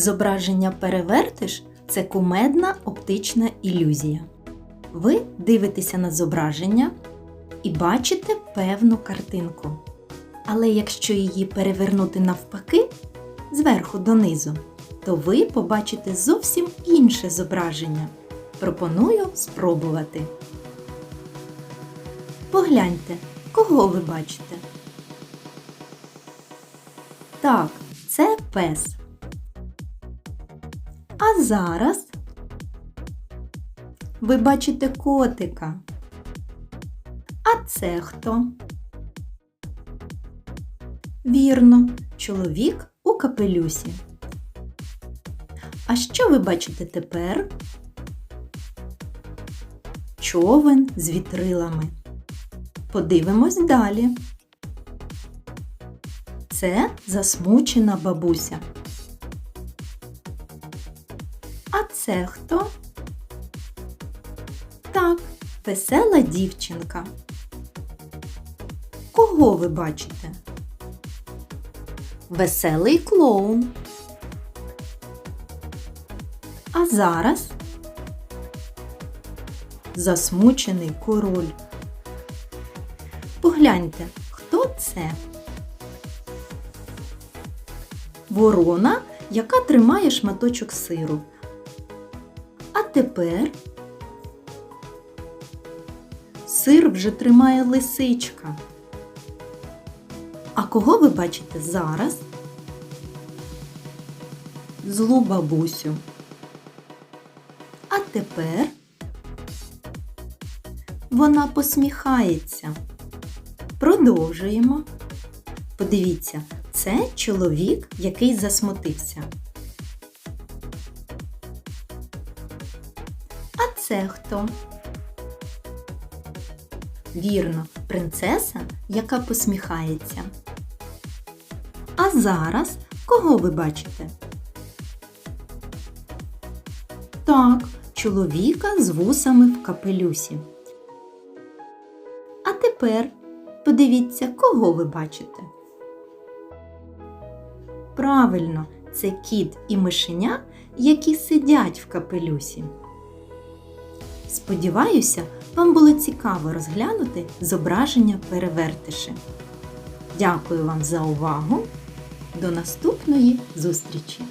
Зображення перевертиш це кумедна оптична ілюзія. Ви дивитеся на зображення і бачите певну картинку. Але якщо її перевернути навпаки, зверху донизу, то ви побачите зовсім інше зображення. Пропоную спробувати. Погляньте, кого ви бачите? Так, це пес. А зараз ви бачите котика. А це хто? Вірно, чоловік у капелюсі. А що ви бачите тепер? Човен з вітрилами. Подивимось далі. Це засмучена бабуся. Це хто? Так, весела дівчинка. Кого ви бачите? Веселий клоун. А зараз засмучений король. Погляньте, хто це? Ворона, яка тримає шматочок сиру. Тепер сир вже тримає лисичка. А кого ви бачите зараз? Злу бабусю. А тепер вона посміхається. Продовжуємо. Подивіться, це чоловік, який засмутився. Це хто? Вірно, принцеса, яка посміхається. А зараз кого ви бачите? Так, чоловіка з вусами в капелюсі. А тепер подивіться, кого ви бачите. Правильно, це кіт і мишеня, які сидять в капелюсі. Сподіваюся, вам було цікаво розглянути зображення перевертиші. Дякую вам за увагу. До наступної зустрічі!